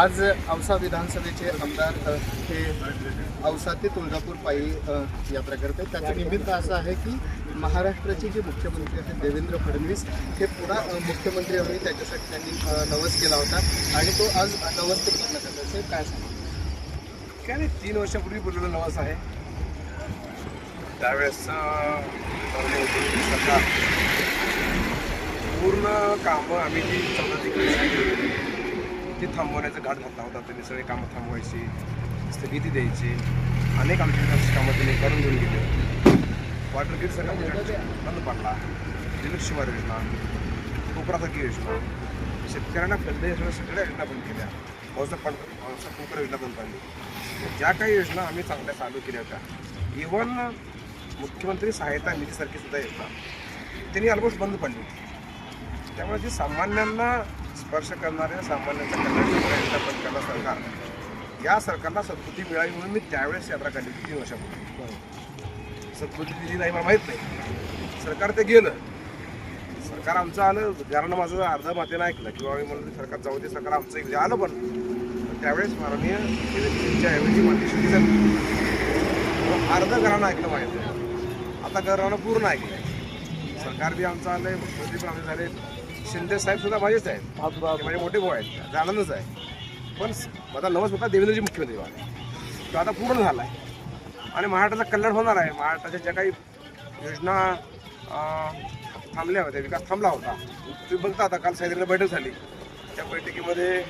आज औसा विधानसभेचे आमदार हे औसा ते तुळजापूर पायी यात्रा करत आहेत त्याचं निमित्त असं आहे की महाराष्ट्राचे जे मुख्यमंत्री आहेत देवेंद्र फडणवीस हे पुन्हा मुख्यमंत्री व्हावे त्याच्यासाठी त्यांनी नवस केला होता. आणि तो आज नवस ते पूर्ण करत असेल काय सांगा काय नाही तीन वर्षापूर्वी बोललेला नवस आहे. त्यावेळेस सरकार पूर्ण कामं आम्ही जी चौदा ती थांबवण्याचा घाट घातला होता. त्यांनी सगळे कामं थांबवायची स्थगिती द्यायची. अनेक आमच्या कामं त्यांनी करून घेऊन गेले. वॉटर ग्रीड सगळा बंद पडला. जलद शिवार योजना की योजना. शेतकऱ्यांना फळदे योजना सगळ्या योजना बंद केल्या. पावसा पण पावसा कोपरा योजना बंद पाडली. ज्या काही योजना आम्ही चांगल्या चालू केल्या होत्या. इवन मुख्यमंत्री सहायता निधीसारखी सुद्धा योजना. त्यांनी ऑलमोस्ट बंद पडली. होती त्यामुळे जी सामान्यांना स्पर्श करणाऱ्या सामान्यांच्या कल्याणाचा प्रयत्न पण केला सरकार. या सरकारला सद्बुद्धी मिळावी म्हणून मी त्यावेळेस यात्रा काढली होती तीन वर्षापूर्वी. सद्बुद्धी दिली नाही मला माहीत नाही. सरकार ते गेलं. सरकार आमचं आलं. घरानं माझं अर्धा मातेनं ऐकलं किंवा मी म्हणलं सरकार जाऊ दे सरकार आमचं एक आलं पण. त्यावेळेस माननीय देवेंद्रजींच्या ऐवजी माती शेती झाली अर्ध घरानं ऐकलं माहिती आता घरानं पूर्ण ऐकलं. सरकार बी आमचं आलंय मुख्यमंत्री पण आमचे झाले शिंदे साहेब सुद्धा माझेच आहेत. ते माझे मोठे भाऊ आहेत. आनंदच आहे. पण माझा नवस होता देवेंद्रजी मुख्यमंत्री व्हावे तो आता पूर्ण झाला आहे आणि महाराष्ट्राचं कल्याण होणार आहे. महाराष्ट्राच्या ज्या काही योजना थांबल्या होत्या विकास थांबला होता. तुम्ही बघता आता काल सायद्रीला बैठक झाली. त्या बैठकीमध्ये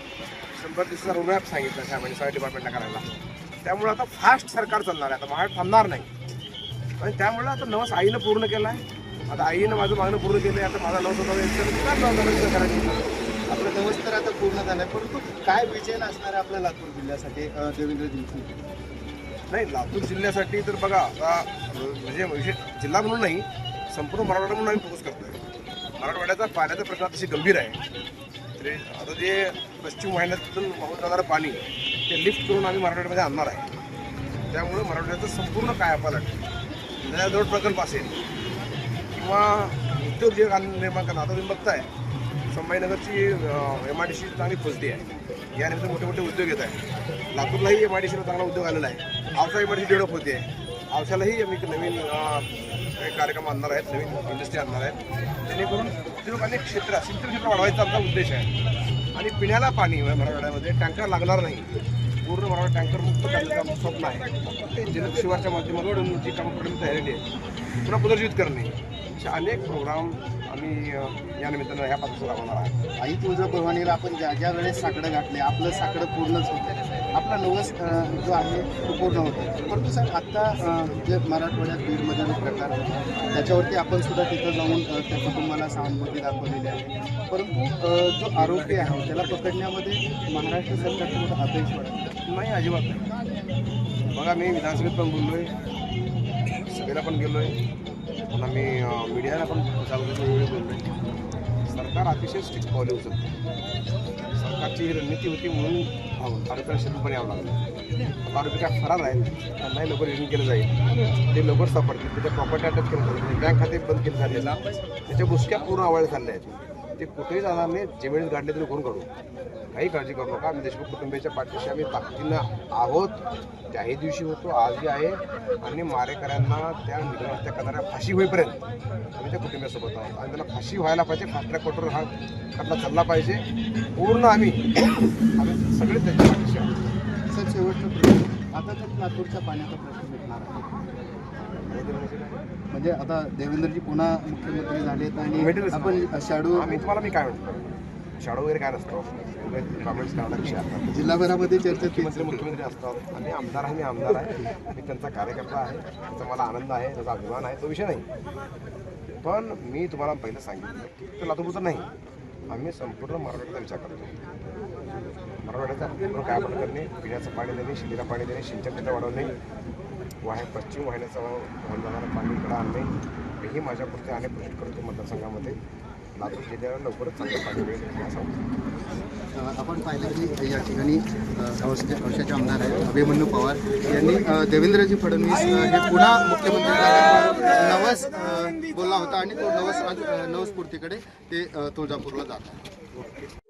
शंभर दिवसाचा रोडमॅप सांगितला साहेबांनी सगळ्या डिपार्टमेंटला करायला. त्यामुळे आता फास्ट सरकार चालणार आहे. आता महाराष्ट्र थांबणार नाही. आणि त्यामुळे आता नवस आईनं पूर्ण केला आहे आता आईनं माझं मागणं पूर्ण केलं आहे आता माझा नवस होता काय करायची? आपलं नवस तर आता पूर्ण झालं आहे परंतु काय विजय असणार आहे आपल्या लातूर जिल्ह्यासाठी अ, देवेंद्रजींची नाही लातूर जिल्ह्यासाठी तर बघा आता म्हणजे विशेष जिल्हा म्हणून नाही संपूर्ण मराठवाडा म्हणून आम्ही फोकस करतोय. मराठवाड्याचा पाण्याचा प्रश्न अतिशय गंभीर आहे. तरी आता जे पश्चिम वाहिन्यातून वाहून जाणारं पाणी ते लिफ्ट करून आम्ही मराठवाड्यामध्ये आणणार आहे. त्यामुळे मराठवाड्याचं संपूर्ण कायापालट नळजोड प्रकल्प असेल किंवा उद्योग जे निर्माण करणं आता तुम्ही बघताय संभाजीनगरची एम आय डी सी चांगली फुलती आहे. यानिमित्त मोठे मोठे उद्योग येत आहेत. लातूरलाही एम आय डी सीला चांगला उद्योग आलेला आहे. Ausa M I D C develop होते. औशालाही आम्ही एक नवीन काही कार्यक्रम आणणार आहेत नवीन इंडस्ट्री आणणार आहेत. जेणेकरून उद्योग अनेक क्षेत्र सिंचन क्षेत्र वाढवायचा आमचा उद्देश आहे. आणि पिण्याला पाणी मराठवाड्यामध्ये टँकर लागणार नाही. पूर्ण मराठा टँकर मुक्त करण्याचं स्वप्न आहे. ते जलद शिवारच्या माध्यमातून जी कामं करण्याची तयारी आहे पुन्हा पुनर्जीवित करणे. असे अनेक प्रोग्राम आम्ही या निमित्तानं ह्या पासून राबवणार आहे आई तुळजाभवानीला आपण ज्या ज्या वेळेस साकडं घातले आपलं साकडं पूर्णच होतं. आपला नवस जो आहे तो पूर्ण होतो. परंतु साहेब आत्ता जे मराठवाड्यात बीडमध्ये जो प्रकार होता त्याच्यावरती आपण सुद्धा तिथं जाऊन त्या कुटुंबाला सहानुभूती दाखवलेली आहे. परंतु जो आरोपी आहे त्याला पकडण्यामध्ये महाराष्ट्र सरकारचं मोठं अपयश वाटतं नाही अजिबात नाही. बघा मी विधानसभेत पण बोललोय. सभेला पण गेलोय. पुन्हा मी मीडियाला पण जागृती वेळी सरकार अतिशय स्ट्रिक्ट पावले उचलते. सरकारची ही रणनीती होती म्हणून आरोपीला शिथिलपणे यावं लागलं. आता आरोपी काय फरार आहेत त्यांनाही लवकर रिझन केलं जाईल. ते लवकर सापडतील. त्याच्या प्रॉपर्टी अटक केलं जाईल. बँक खाते बंद केले झालेला. त्याच्या गोष्टी पूर्ण आवड झाल्या आहेत. ते कुठेही जाणार नाही. जेवेळेस गाडले तरी फोन काढू काही काळजी करू नका. आम्ही देशमुख कुटुंबियाच्या पाठीशी आम्ही ताकदीनं आहोत. त्याही दिवशी होतो. आजही आहे. आणि मारेकऱ्यांना त्या निर्णय करणाऱ्या फाशी होईपर्यंत आम्ही त्या कुटुंबियासोबत आहोत. आणि त्याला फाशी व्हायला पाहिजे. फास्ट ट्रॅक कोर्टवर हा खटला चालला पाहिजे. पूर्ण आम्ही आम्ही सगळे त्यांच्या पाठीशी आहोत. सर शेवटचा प्रश्न. आता तर लातूरच्या पाण्याचा प्रश्न मिटणार आहे. म्हणजे आता देवेंद्रजी पुन्हा मुख्यमंत्री झालेत आणि. आपण शाडू आम्ही तुम्हाला मी काय म्हणतो? शाडो वगैरे काय नसतो. कमेंट्स असतात जिल्हाभरामध्ये चर्चेत मुख्यमंत्री मुख्यमंत्री असतात. आणि आमदार आहे मी आमदार आहे. मी त्यांचा कार्यकर्ता आहे. त्याचा मला आनंद आहे. त्याचा अभिमान आहे. तो विषय नाही. पण मी तुम्हाला पहिलं सांगितलं तर लातूरचं नाही. आम्ही संपूर्ण मराठवाड्याचा विचार करतो. मराठवाड्याचा काय आपण करणे पिण्याचं पाणी देणे शेतीला पाणी देणे सिंचन क्षेत्र वाढवणे वाहे पश्चिम वाहिन्याचं वाहून जाणारा पाणी इकडं आणणे हेही माझ्यापुरते आणि गोष्टी करतो मतदारसंघामध्ये. लातूर जिल्ह्याला लवकरच चांगलं पाणी मिळेल असं आपण पाहिलं की या ठिकाणी अ, आमदार आहे अभिमन्यू पवार यांनी देवेंद्रजी फडणवीस हे पुन्हा मुख्यमंत्री नवस बोलला होता आणि तो नवस आज नवसपूर्तीकडे ते तुळजापूरला जात आहे